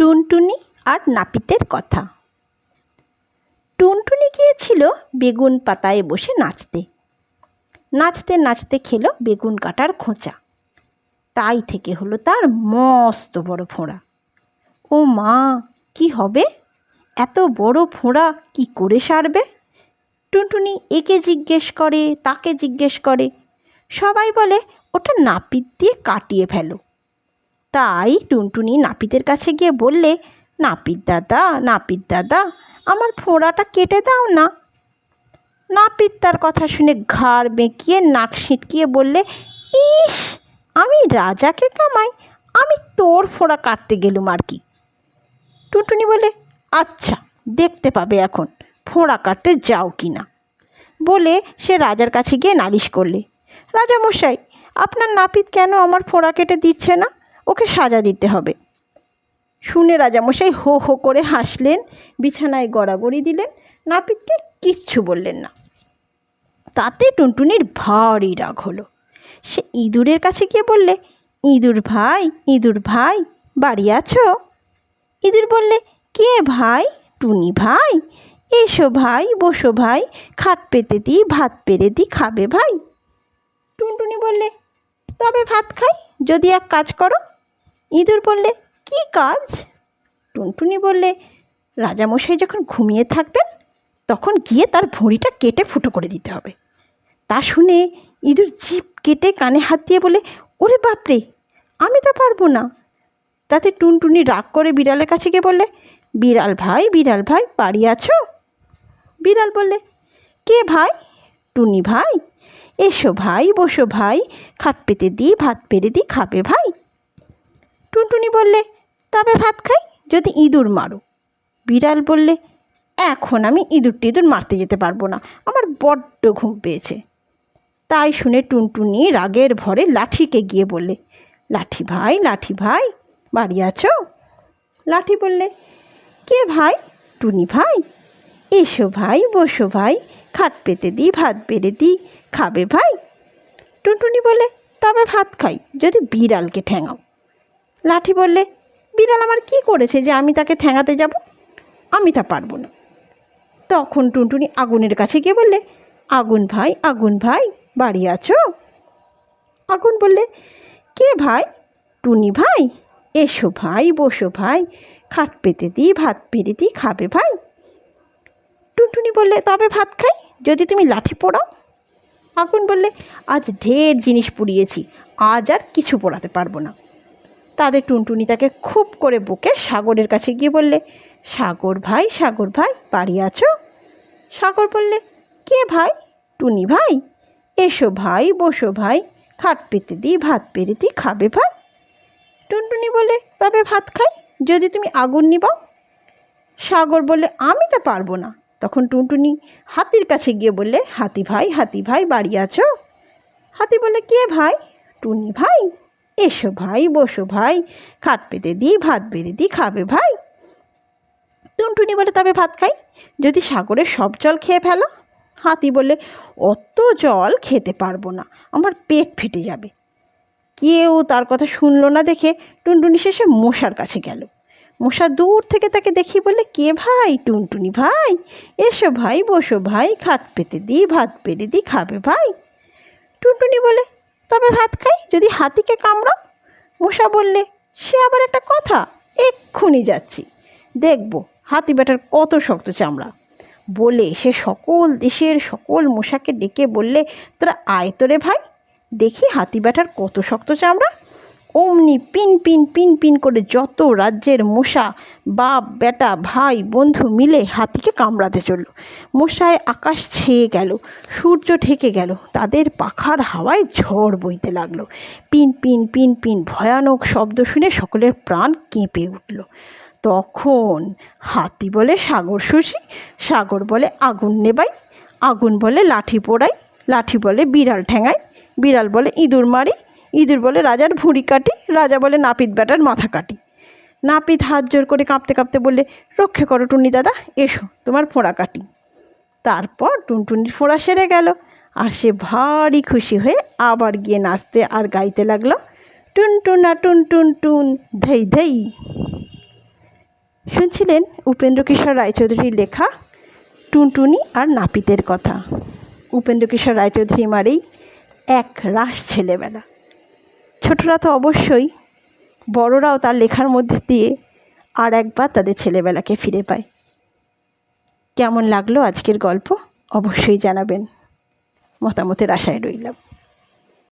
টুনটুনি আর নাপিতের কথা। টুনটুনি গিয়েছিল বেগুন পাতায় বসে নাচতে। নাচতে নাচতে খেলো বেগুন কাটার খোঁচা। তাই থেকে হলো তার মস্ত বড় ফোঁড়া। ও মা, কি হবে? এত বড় ফোঁড়া কি করে সারবে? টুনটুনি একে জিজ্ঞেস করে, তাকে জিজ্ঞেস করে। সবাই বলে, ওটা নাপিত দিয়ে কাটিয়ে ফেলো। তাই টুনটুনি নাপিতের কাছে গিয়ে বললে, নাপিত দাদা নাপিত দাদা, আমার ফোঁড়াটা কেটে দাও না। নাপিত তার কথা শুনে ঘাড় বেঁকিয়ে নাক সিটকিয়ে বললে, ইস, আমি রাজাকে কামাই, আমি তোর ফোঁড়া কাটতে গেলুম আর কি। টুনটুনি বলে আচ্ছা দেখতে পাবে এখন, ফোঁড়া কাটতে যাও কি না। বলে সে রাজার কাছে গিয়ে নালিশ করলে, রাজামশাই, আপনার নাপিত কেন আমার ফোঁড়া কেটে দিচ্ছে না? ওকে সাজা দিতে হবে। শুনে রাজামশাই হো হো করে হাসলেন, বিছানায় গড়াগড়ি দিলেন, নাপিতকে কিচ্ছু বললেন না। তাতে টুনটুনির ভারী রাগ হলো। সে ইঁদুরের কাছে গিয়ে বললে, ইঁদুর ভাই ইঁদুর ভাই, বাড়ি আছো? ইঁদুর বললে, কে ভাই? টুনি ভাই? এসো ভাই, বসো ভাই, খাট পেতে দিই ভাত পেরে দিই খাবে ভাই? টুনটুনি বললে তবে ভাত খাই। যদি এক কাজ করো। ইঁদুর বললে, কি কাজ? টুনটুনি বললে, রাজামশাই যখন ঘুমিয়ে থাকবেন, তখন গিয়ে তার ভুঁড়িটা কেটে ফুটো করে দিতে হবে। তা শুনে ইঁদুর জিপ কেটে কানে হাত দিয়ে বলে, ওরে বাপরে, আমি তো পারব না। তাতে টুনটুনি রাগ করে বিড়ালের কাছে গিয়ে বললে, বিড়াল ভাই বিড়াল ভাই, বাড়ি আছো? বিড়াল বললে, কে ভাই? টুনি ভাই এসো ভাই, বসো ভাই, খাট পেতে দিই ভাত পেরে দিই খাবে ভাই। টুনটুনি বললে, তবে ভাত খাই, যদি ইঁদুর মারো। বিড়াল বললে, এখন আমি ইঁদুর টিঁদুর মারতে যেতে পারব না, আমার বড্ড ঘুম পেয়েছে। তাই শুনে টুনটুনি রাগের ভরে লাঠিকে গিয়ে বললে, লাঠি ভাই লাঠি ভাই, বাড়ি আছো? লাঠি বললে, কে ভাই? টুনি ভাই? এসো ভাই, বসো ভাই, খাট পেতে দিই ভাত বেড়ে দিই খাবে ভাই? টুনটুনি বলে তবে ভাত খাই, যদি বিড়ালকে ঠ্যাঙাও লাঠি বললে, বিড়াল আমার কি করেছে যে আমি তাকে ঠেঙাতে যাব? আমি তা পারব না। তখন টুনটুনি আগুনের কাছে গিয়ে বললে, আগুন ভাই আগুন ভাই, বাড়ি আছো? আগুন বললে, কে ভাই? টুনি ভাই? এসো ভাই, বসো ভাই, খাট পেতে দিই ভাত পেরে দিই খাবে ভাই? টুনটুনি বললে, তবে ভাত খাই? যদি তুমি লাঠি পোড়াও? আগুন বললে, আজ ঢের জিনিস পুড়িয়েছি, আজ আর কিছু পোড়াতে পারব না। তাদের টুনটুনি তাকে খুব করে বুকে সাগরের কাছে গিয়ে বললে, সাগর ভাই সাগর ভাই, বাড়ি আছো? সাগর বললে, কে ভাই? টুনি ভাই? এসো ভাই, বসো ভাই, খাট পেতে দিই ভাত পেরে দিই খাবে ভাই? টুনটুনি বলে তবে ভাত খাই, যদি তুমি আগুন নিবাও? সাগর বললে, আমি তা পারব না। তখন টুনটুনি হাতির কাছে গিয়ে বললে, হাতি ভাই হাতি ভাই, বাড়ি আছো? হাতি বললে, কে ভাই? টুনি ভাই, এসো ভাই, বসো ভাই, খাট পেতে দিই ভাত বেড়ে দিই খাবে ভাই। টুনটুনি বলে তবে ভাত খাই, যদি সাগরের সব জল খেয়ে ফেলো? হাতি বলে অত জল খেতে পারব না, আমার পেট ফেটে যাবে। কেউ তার কথা শুনলো না দেখে টুনটুনি শেষে মশার কাছে গেল। মশা দূর থেকে তাকে দেখি বলে, কে ভাই? টুনটুনি ভাই? এসো ভাই, বসো ভাই, খাট পেতে দিই ভাত পেরে দিই খাবে ভাই? টুনটুনি বলে, তবে ভাত খাই, যদি হাতিকে কামড়াও? মশা বললে, সে আবার একটা কথা, এক্ষুনি যাচ্ছি। দেখব, হাতি ব্যাটার কত শক্ত চামড়া। বলে সে সকল দেশের সকল মশাকে ডেকে বললে, তোরা আয় তোরে ভাই, দেখি হাতি ব্যাটার কত শক্ত চামড়া। অমনি পিন পিন পিন পিন করে যত রাজ্যের মশা, বাপ, বেটা, ভাই, বন্ধু মিলে হাতিকে কামড়াতে চলল। মশায় আকাশ ছেয়ে গেল, সূর্য ঠেকে গেল, তাদের পাখার হাওয়ায় ঝড় বইতে লাগল। পিন পিন পিন পিন ভয়ানক শব্দ শুনে সকলের প্রাণ কেঁপে উঠল। তখন হাতি বলে, সাগর শশী, সাগর বলে আগুন নেবাই, আগুন বলে লাঠি পোড়াই, লাঠি বলে বিড়াল ঠ্যাঙাই বিড়াল বলে ইঁদুর মারি ইঁদুর বলে রাজার ভুঁড়ি কাটি, রাজা বলে নাপিত ব্যাটার মাথা কাটি। নাপিত হাত জোর করে কাঁপতে কাঁপতে বললে, রক্ষে করো টুনি দাদা, এসো, তোমার ফোঁড়া কাটি। তারপর টুনটুনির ফোঁড়া সেরে গেল, আর সে ভারী খুশি হয়ে আবার গিয়ে নাচতে আর গাইতে লাগল, টুনটুনা টুন টুন টুন ধেই ধেই। শুনছিলেন উপেন্দ্রকিশোর রায়চৌধুরীর লেখা, টুনটুনি আর নাপিতের কথা। উপেন্দ্রকিশোর রায়চৌধুরী মারেই এক রাস ছেলেবেলা। ছোটরা তো অবশ্যই বড়রাও তার লেখার মধ্যে দিয়ে আর একবার তাদের ছেলেবেলাকে ফিরে পায়। কেমন লাগল আজকের গল্প? অবশ্যই জানাবেন। মতামতের আশায় রইলাম।